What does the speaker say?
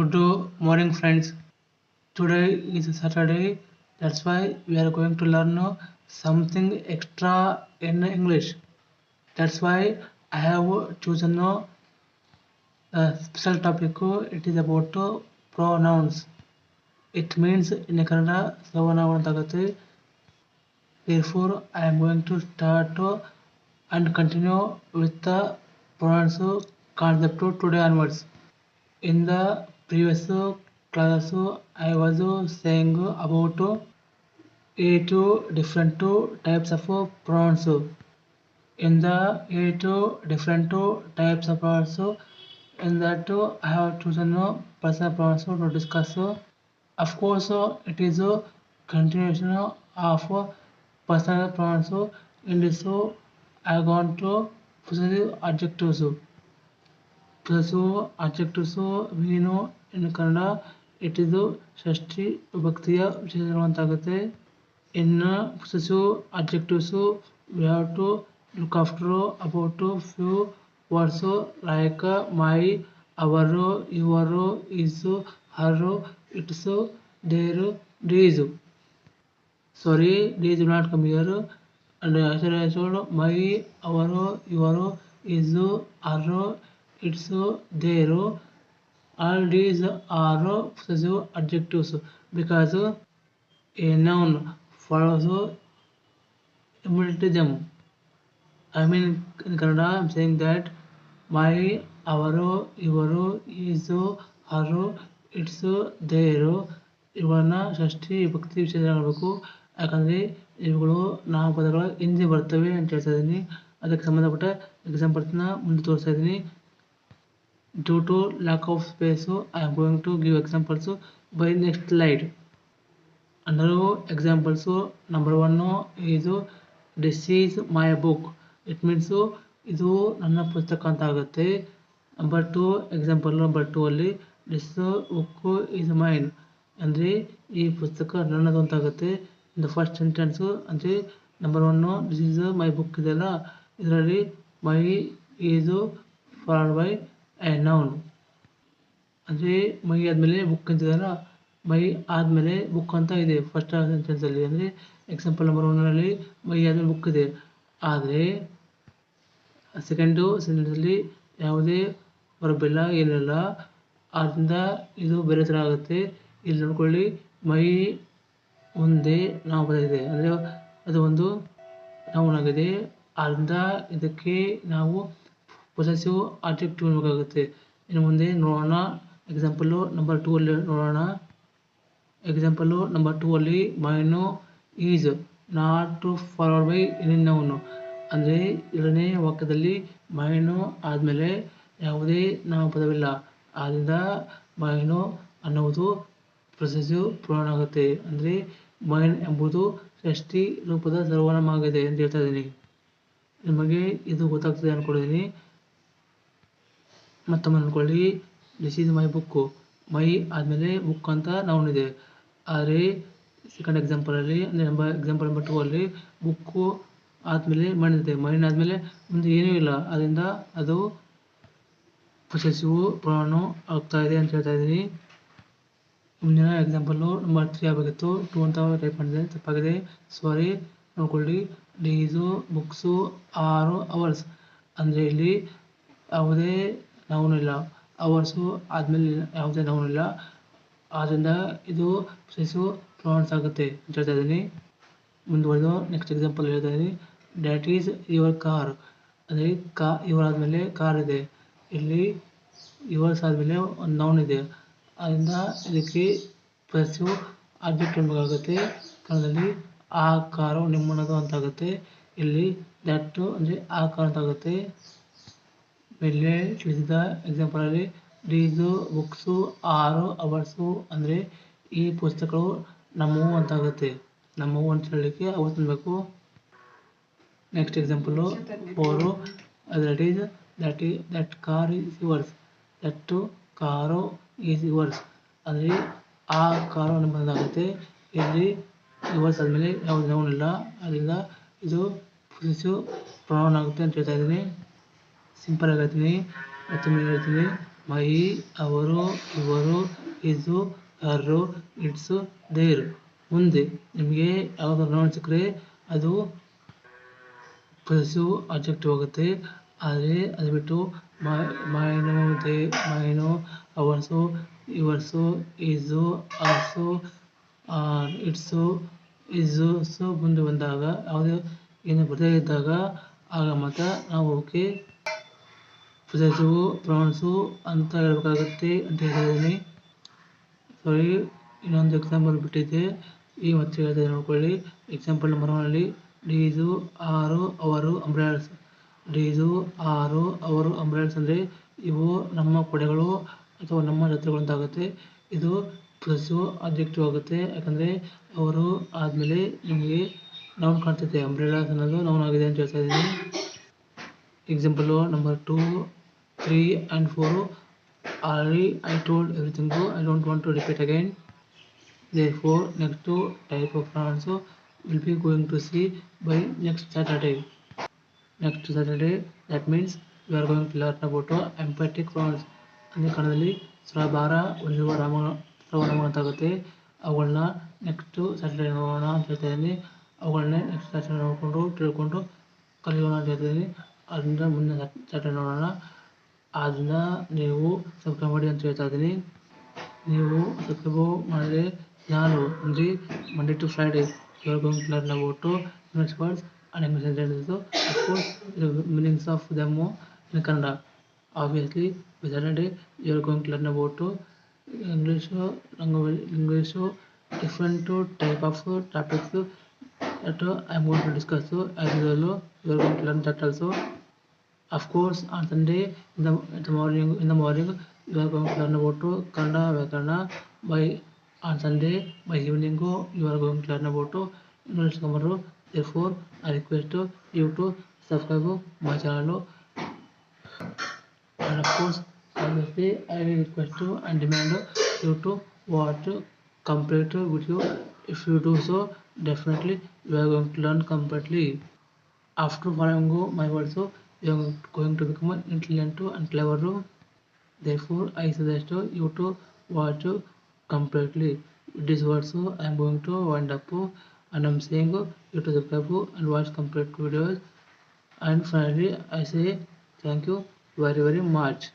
good morning friends. Today is saturday. That's why we are going to learn something extra in english. That's why i have chosen a special topic. It is about pronouns. It means in kannada sarvanama antagate therefore i am going to start and continue with the pronouns concept today onwards. In the previous class I was saying about eight different types of pronouns. In the eight different types of pronouns, in that I have chosen personal pronouns to discuss. Of course, it is a continuation of personal pronouns. In this, I want to possessive adjectives. Possessive adjectives we know ಇನ್ನು ಕನ್ನಡ ಇಟ್ಟಿದ್ದು ಷಷ್ಠಿ ವಿಭಕ್ತಿಯ ವಿಶೇಷಣವಂತಾಗುತ್ತೆ. ಇನ್ನು ಸಸು objectives we to look after about few words like my our your his her its their these sorry these not come here and ಹೆಸರು my our your his her its their all these are possessive adjectives because a noun follows immediately them I mean in Kannada I am saying that my our your is her its their ಇವುಗಳನ್ನ ಷಷ್ಠಿ ವಿಭಕ್ತಿ ವಿಶೇಷ ಮಾಡಬೇಕು ಯಾಕಂದರೆ ಇವುಗಳು ನಾಮಪದಗಳ ಹಿಂದೆ ಬರ್ತವೆ ಅಂತ ಹೇಳ್ತಾ ಇದ್ದೀನಿ ಅದಕ್ಕೆ ಸಂಬಂಧಪಟ್ಟ ಎಕ್ಸಾಂಪಲ್ಸ್ನ ಮುಂದೆ ತೋರಿಸ್ತಾ ಇದ್ದೀನಿ due to lack of space I am going to by examples by next example, so number number is this is my book. It means so ಇದು ನನ್ನ ಪುಸ್ತಕ ಅಂತ ಆಗುತ್ತೆ. Number two example number two ಅಲ್ಲಿ ದಿಸ್ ಬುಕ್ ಈಸ್ ಮೈನ್ ಅಂದರೆ ಈ ಪುಸ್ತಕ ನನ್ನದು ಅಂತ ಆಗುತ್ತೆ. ದ ಫಸ್ಟ್ ಸೆಂಟೆನ್ಸು ಅಂದರೆ number one this is my book ಇದೆಯಲ್ಲ. ಇದರಲ್ಲಿ my is for by noun ಅಂದರೆ ಮೈ ಆದಮೇಲೆ ಬುಕ್ ಅಂತಿದಾರ ಮೈ ಆದಮೇಲೆ ಬುಕ್ ಅಂತ ಇದೆ ಫಸ್ಟ್ ಸೆಂಟೆನ್ಸಲ್ಲಿ ಅಂದರೆ ಎಕ್ಸಾಂಪಲ್ ನಂಬರ್ ಒನ್ನಲ್ಲಿ ಮೈ ಆದಮೇಲೆ ಬುಕ್ ಇದೆ. ಆದರೆ ಸೆಕೆಂಡು ಸೆಂಟೆನ್ಸಲ್ಲಿ ಯಾವುದೇ ಬರಬಿಲ್ಲ ಏನಿಲ್ಲ ಆದ್ದರಿಂದ ಇದು ಬೇರೆ ಥರ ಆಗುತ್ತೆ. ಇಲ್ಲಿ ನೋಡ್ಕೊಳ್ಳಿ, ಮೈ ಮುಂದೆ ನಾವು ಬರೆದಿದೆ. ಅಂದರೆ ಅದು ಒಂದು ನೌನ್ ಆಗಿದೆ. ಆದ್ದರಿಂದ ಇದಕ್ಕೆ ನಾವು ಪೊಸೆಸಿವ್ ಆಬ್ಜೆಕ್ಟಿವ್ ಬೇಕಾಗುತ್ತೆ. ಇನ್ನು ಮುಂದೆ ನೋಡೋಣ ಎಕ್ಸಾಂಪಲ್ಲು ನಂಬರ್ ಟೂ ಅಲ್ಲಿ ನೋಡೋಣ. ಎಕ್ಸಾಂಪಲ್ಲು ನಂಬರ್ ಟೂ ಅಲ್ಲಿ mine is not followed by any ಅಂದರೆ ಎರಡನೇ ವಾಕ್ಯದಲ್ಲಿ ಮೈನು ಆದಮೇಲೆ ಯಾವುದೇ ನಾಮಪದವಿಲ್ಲ ಆದ್ದರಿಂದ ಮೈನು ಅನ್ನುವುದು ಪ್ರೊಸೆಸಿವ್ ಪ್ರೊನೌನ್ ಆಗುತ್ತೆ. ಅಂದರೆ ಮೈನ್ ಎಂಬುದು ಷಷ್ಠಿ ರೂಪದ ಸರ್ವನಾಮ ಆಗಿದೆ ಅಂತ ಹೇಳ್ತಾ ಇದ್ದೀನಿ. ನಿಮಗೆ ಇದು ಗೊತ್ತಾಗ್ತದೆ ಅಂದ್ಕೊಂಡಿದ್ದೀನಿ ಮತ್ತೊಮ್ಮೆ ಅಂದ್ಕೊಳ್ಳಿ this is my book my ಆದಮೇಲೆ ಬುಕ್ ಅಂತ ನೌನ್ ಇದೆ. ಆದರೆ ಸೆಕೆಂಡ್ ಎಕ್ಸಾಂಪಲಲ್ಲಿ ಅಂದರೆ ನಂಬರ್ ಎಕ್ಸಾಂಪಲ್ ನಂಬರ್ ಟೂ ಅಲ್ಲಿ ಬುಕ್ಕು ಆದಮೇಲೆ ಮೈನ್ ಇದೆ. ಮೈನ್ ಆದಮೇಲೆ ಮುಂದೆ ಏನೂ ಇಲ್ಲ. ಅದರಿಂದ ಅದು ಪೊಸೆಸಿವ್ ಪ್ರೊನೌನು ಆಗ್ತಾ ಇದೆ ಅಂತ ಹೇಳ್ತಾ ಇದ್ದೀನಿ. ಮುಂದಿನ ಎಕ್ಸಾಂಪಲ್ಲು ನಂಬರ್ ತ್ರೀ ಆಗಬೇಕಿತ್ತು ಟೂ ಅಂತ ಟೈಪ್ ಮಾಡಿದೆ ತಪ್ಪಾಗಿದೆ. ಸಾರಿ ನೋಡ್ಕೊಳ್ಳಿ. ಡೀಸು ಬುಕ್ಸು ಆರು ಅವರ್ಸ್ ಅಂದರೆ ಇಲ್ಲಿ ಯಾವುದೇ ನೌನ್ ಇಲ್ಲ ಅವರ್ಸು ಆದಮೇಲೆ ಯಾವುದೇ ನೌನ್ ಇಲ್ಲ ಆದ್ದರಿಂದ ಇದು ಪೊಸೆಸಿವ್ ಪ್ರೊನೌನ್ಸ್ ಆಗುತ್ತೆ ಅಂತ ಹೇಳ್ತಾ ಇದ್ದೀನಿ. ಮುಂದುವರೆದು ನೆಕ್ಸ್ಟ್ ಎಕ್ಸಾಂಪಲ್ ಹೇಳ್ತಾ ಇದ್ದೀನಿ. ದ್ಯಾಟ್ ಈಸ್ ಯುವರ್ ಕಾರ್ ಅಂದರೆ ಕಾ, ಇವರ್ ಆದಮೇಲೆ ಕಾರ್ ಇದೆ. ಇಲ್ಲಿ ಯುವರ್ಸ್ ಆದಮೇಲೆ ಒಂದು ನೌನ್ ಇದೆ. ಅದರಿಂದ ಇದಕ್ಕೆ ಪೊಸೆಸಿವ್ ಆಬ್ಜೆಕ್ಟ್ ಎಂಬಾಗುತ್ತೆ ಕನ್ನಡದಲ್ಲಿ ಆ ಕಾರು ಅಂತ ಆಗುತ್ತೆ. ಇಲ್ಲಿ ದ್ಯಾಟು ಅಂದರೆ ಆ ಕಾರ್ ಅಂತ ಆಗುತ್ತೆ. ಮೇಲೆ ತಿಳಿಸಿದ ಎಕ್ಸಾಂಪಲಲ್ಲಿ ಡೇಸು ಬುಕ್ಸು, ಆರು, ಅವರ್ಸು ಅಂದರೆ ಈ ಪುಸ್ತಕಗಳು ನಮ್ಮವು ಅಂತ ಆಗುತ್ತೆ ನಮ್ಮವು ಅಂತ ಹೇಳಲಿಕ್ಕೆ ಅವತ್ತು ತಿನ್ನಬೇಕು next example four that is that ಈ that car is yours that car is yours ಅಂದರೆ ಆ ಕಾರು ನಮ್ಮದಾಗುತ್ತೆ ಇಲ್ಲಿ ಯುವರ್ಸ್ ಆದಮೇಲೆ ಯಾವುದೇ ನೌನ್ ಇಲ್ಲ. ಅದರಿಂದ ಇದು ಪೊಸೆಸಿವ್ ಪ್ರೊನೌನ್ ಆಗುತ್ತೆ ಅಂತ ಹೇಳ್ತಾ ಇದ್ದೀನಿ. ಸಿಂಪಲ್ ಆಗಿ ಹೇಳ್ತೀನಿ ಮತ್ತೊಮ್ಮೆ ಹೇಳ್ತೀನಿ ಮೈ ಅವರು, ಇವರು ಇದು ಅರು ಇಟ್ಸು ದೇರ್. ಮುಂದೆ ನಿಮಗೆ ಯಾವಾಗ ನೋಟ್ ಸಿಕ್ಕರೆ ಅದು ಪೊಸೆಸಿವ್ ಆಬ್ಜೆಕ್ಟಿವ್ ಆಗುತ್ತೆ ಆದರೆ ಅದು ಬಿಟ್ಟು mine they mine ours, yours his hers its his ಸು ಮುಂದೆ ಬಂದಾಗ, ಯಾವುದೇ ಏನು ಬರದೇ ಇದ್ದಾಗ, ಆಗ ಮಾತ್ರ ನಾವು ಓಕೆ ಪೊಸೆಸಿವ್ ಪ್ರಾನ್ಸು ಅಂತ ಹೇಳ್ಬೇಕಾಗುತ್ತೆ ಅಂತ ಹೇಳಿದ್ದೀನಿ ಸಾರಿ ಇನ್ನೊಂದು ಎಕ್ಸಾಂಪಲ್ ಬಿಟ್ಟಿದ್ದೆ. ಈ ಮತ್ತೆ ಹೇಳ್ತಾ ನೋಡ್ಕೊಳ್ಳಿ. ಎಕ್ಸಾಂಪಲ್ ನಂಬರ್ ಒನ್ನಲ್ಲಿ ಡೀಸು, ಆರು, ಅವರು ಅಂಬ್ರೆಲ್ಸ್ ಡೀಸು, ಆರು, ಅವರು ಅಂಬ್ರೆಲ್ಸ್ ಅಂದರೆ ಇವು ನಮ್ಮ ಕೊಡೆಗಳು ಅಥವಾ ನಮ್ಮ ಜೊತೆಗಳು ಆಗುತ್ತೆ ಇದು ಪ್ಲಸ್ಸು ಆಬ್ಜೆಕ್ಟಿವ್ ಆಗುತ್ತೆ. ಯಾಕಂದರೆ ಅವರು ಆದಮೇಲೆ ನಿಮಗೆ ನೌನ್ ಕಾಣ್ತೈತೆ. ಅಂಬ್ರೆಲಾಸ್ ಅನ್ನೋದು ನೌನ್ ಆಗಿದೆ ಅಂತ ಹೇಳ್ತಾ ಇದ್ದೀನಿ example number two three and four already I told everything I don't want to repeat again therefore, next two type of pronouns will be going to see by next saturday. Next saturday, that means we are going to learn about emphatic pronouns. ಅಂದರೆ ಕನ್ನಡದಲ್ಲಿ ಸ್ವರಭಾರ ಹೊಂದಿರುವ ರಾಮ ಸರ್ವನಾಮ ಅಂತ ಆಗುತ್ತೆ ಅವುಗಳನ್ನ next Saturday ನೋಡೋಣ ಅಂತ ಹೇಳ್ತಾ ಇದ್ದೀನಿ. ಅವುಗಳನ್ನೇ ನೆಕ್ಸ್ಟ್ ಸ್ಯಾಟರ್ಡೇ ನೋಡಿಕೊಂಡು ತಿಳ್ಕೊಂಡು ಕಲಿಯೋಣ ಅಂತ ಹೇಳ್ತಾ ಇದ್ದೀನಿ. ಅದರಿಂದ ಮುಂದೆ ಅದನ್ನ ನೀವು ಸಬ್ಸ್ಕ್ರೈಬ್ ಮಾಡಿ ಅಂತ ಹೇಳ್ತಾ ಇದ್ದೀನಿ. ನೀವು ಸಬ್ಸ್ಕ್ರೈಬ್ ಮಾಡಿದ್ರೆ ನಾನು ಅಂದರೆ Monday to Friday you are going to learn about English words and English sentences of course meanings of them in Kannada obviously Saturday you are going to learn about English language English different type of topics that I am going to discuss. as usual you are going to learn that also of course on Sunday in the, in the morning in the morning you are going to learn about Kannada Vyakarana by on Sunday by evening you are going to learn about English grammar therefore I request you to subscribe my channel. And of course obviously I request and demand you to watch complete video. If you do so definitely you are going to learn completely. After following my words you are going to become an intelligent and clever. Therefore i suggest you to watch completely. This words i am going to wind up and i'm saying you to subscribe and watch complete videos. And finally i say thank you very very much